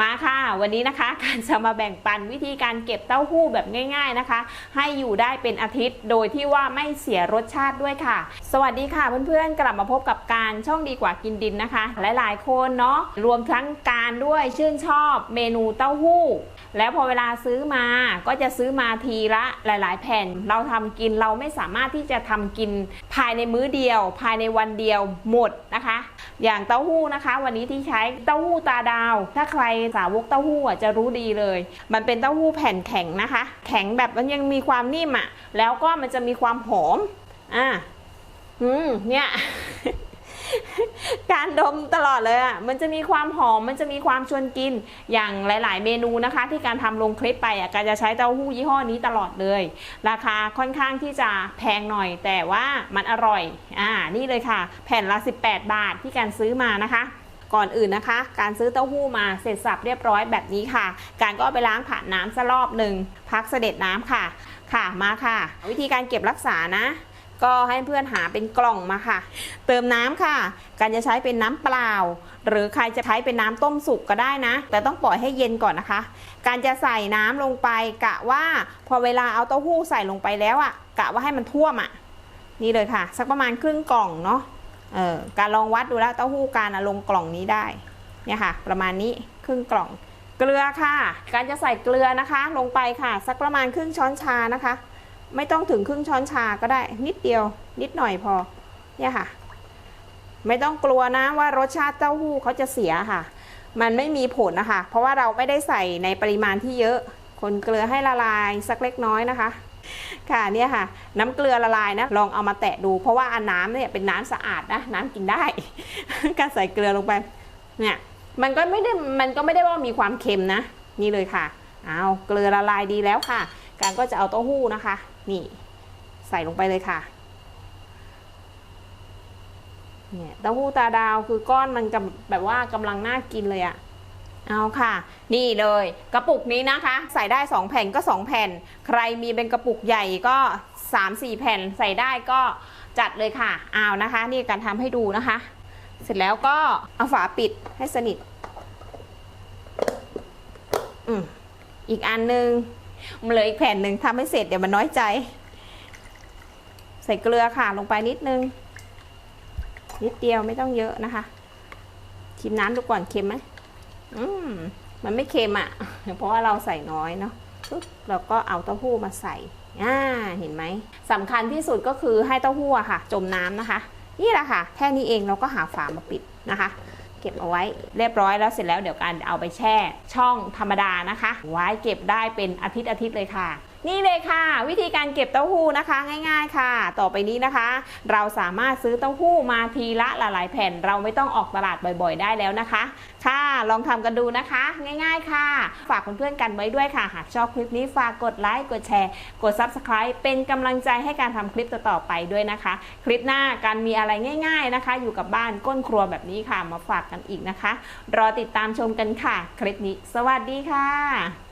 มาค่ะ วันนี้นะคะการจะมาแบ่งปันวิธีการเก็บเต้าหู้แบบง่าย ๆนะคะ ให้อยู่ได้เป็นอาทิตย์โดยที่ว่าไม่เสียรสชาติด้วยค่ะ สวัสดีค่ะเพื่อนๆกลับมาพบกับการช่องดีกว่ากินดินนะคะ หลายๆคนเนาะรวมทั้งการด้วยชื่นชอบเมนูเต้าหู้ แล้วพอเวลาซื้อมาก็จะซื้อมาทีละหลาย ๆ แผ่นเราทำกินเราไม่สามารถที่จะทำกินภายในมื้อเดียว ภายในวันเดียวหมดนะคะ อย่างเต้าหู้นะคะ วันนี้ที่ใช้เต้าหู้ตาดาว ถ้าใครสาวกเต้าหู้อะจะรู้ดีเลย มันเป็นเต้าหู้แผ่นแข็งนะคะ แข็งแบบมันยังมีความนิ่มอะ แล้วก็มันจะมีความหอมอะอืมเนี่ย การดมตลอดเลยอะ มันจะมีความหอม มันจะมีความชวนกิน อย่างหลาย ๆ เมนูนะคะ ที่การทำลงคลิปไปอะการจะใช้เต้าหู้ยี่ห้อนี้ตลอดเลย ราคาค่อนข้างที่จะแพงหน่อย แต่ว่ามันอร่อย อ่า นี่เลยค่ะ แผ่นละ 18 บาทที่การซื้อมานะคะก่อนอื่นนะคะ การซื้อเต้าหู้มาเสร็จสับเรียบร้อยแบบนี้ค่ะ การก็ไปล้างผ่านน้ำสักรอบหนึ่งพักเสด็จน้ำค่ะ ค่ะมาค่ะ วิธีการเก็บรักษานะ ก็ให้เพื่อนหาเป็นกล่องมาค่ะ เติมน้ำค่ะ การจะใช้เป็นน้ำเปล่า หรือใครจะใช้เป็นน้ำต้มสุกก็ได้นะ แต่ต้องปล่อยให้เย็นก่อนนะคะ การจะใส่น้ำลงไปกะว่าพอเวลาเอาเต้าหู้ใส่ลงไปแล้วอะกะว่าให้มันท่วมอะนี่เลยค่ะ สักประมาณครึ่งกล่องเนาะเออการลองวัดดูแล้วเต้าหู้การลงกล่องนี้ได้เนี่ยค่ะ ประมาณนี้ครึ่งกล่อง เกลือค่ะ การจะใส่เกลือนะคะ ลงไปค่ะ สักประมาณครึ่งช้อนชานะคะ ไม่ต้องถึงครึ่งช้อนชาก็ได้ นิดเดียว นิดหน่อยพอ เนี่ยค่ะ ไม่ต้องกลัวนะว่ารสชาติเต้าหู้เขาจะเสียค่ะ มันไม่มีผลนะคะ เพราะว่าเราไม่ได้ใส่ในปริมาณที่เยอะ คนเกลือให้ละลายสักเล็กน้อยนะคะ ค่ะเนี่ยค่ะ น้ำเกลือละลายนะ ลองเอามาแตะดู เพราะว่าอันน้ำเนี่ยเป็นน้ำสะอาดนะ น้ำกินได้ การใส่เกลือลงไป เนี่ย มันก็ไม่ได้ มันก็ไม่ได้ว่ามีความเค็มนะ นี่เลยค่ะ เอาเกลือละลายดีแล้วค่ะ การก็จะเอาเต้าหู้นะคะ นี่ใส่ลงไปเลยค่ะเนี่ยเต้าหู้ตาดาวคือก้อนมันแบบว่ากำลังน่ากินเลยอะเอาค่ะ นี่เลยกระปุกนี้นะคะ ใส่ได้ 2 แผ่นก็ 2 แผ่น ใครมีเป็นกระปุกใหญ่ก็ 3-4 แผ่นใส่ได้ก็จัดเลยค่ะเอานะคะ นี่การทำให้ดูนะคะ เสร็จแล้วก็เอาฝาปิดให้สนิท อืมอีกอันหนึง มันเหลืออีกแผ่นหนึ่งทำให้เสร็จเดี๋ยวมันน้อยใจ ใส่เกลือค่ะลงไปนิดนึง นิดเดียวไม่ต้องเยอะนะคะ ชิมน้ำดูก่อนเค็มไหมอืมมันไม่เค็มอะ่ะ เพราะว่าเราใส่น้อยเนาะเราก็เอาเต้าหู้มาใส่อ่าเห็นไหมสำคัญที่สุดก็คือให้เต้าหู้อะค่ะ จมน้ำนะคะ นี่แหละค่ะ แค่นี้เองเราก็หาฝามาปิดนะคะ เก็บเอาไว้ เรียบร้อยแล้วเสร็จแล้วเดี๋ยวการเอาไปแช่ ช่องธรรมดานะคะ ไว้เก็บได้เป็นอาทิตย์อาทิตย์เลยค่ะ นี่เลยค่ะ วิธีการเก็บเต้าหู้นะคะง่ายๆค่ะ ต่อไปนี้นะคะ เราสามารถซื้อเต้าหู้มาทีละหลายๆแผ่น เราไม่ต้องออกตลาดบ่อยๆ ได้แล้วนะคะ ค่ะ ลองทำกันดูนะคะ ง่าย ๆ ค่ะ ฝากเพื่อนๆกันไว้ด้วยค่ะ หากชอบคลิปนี้ฝากกดไลค์กดแชร์ กด Subscribe เป็นกำลังใจให้การทำคลิปต่อๆไปด้วยนะคะ คลิปหน้าการมีอะไรง่าย ๆนะคะ อยู่กับบ้านก้นครัวแบบนี้ค่ะมาฝากกันอีกนะคะ รอติดตามชมกันค่ะ คลิปนี้ สวัสดีค่ะ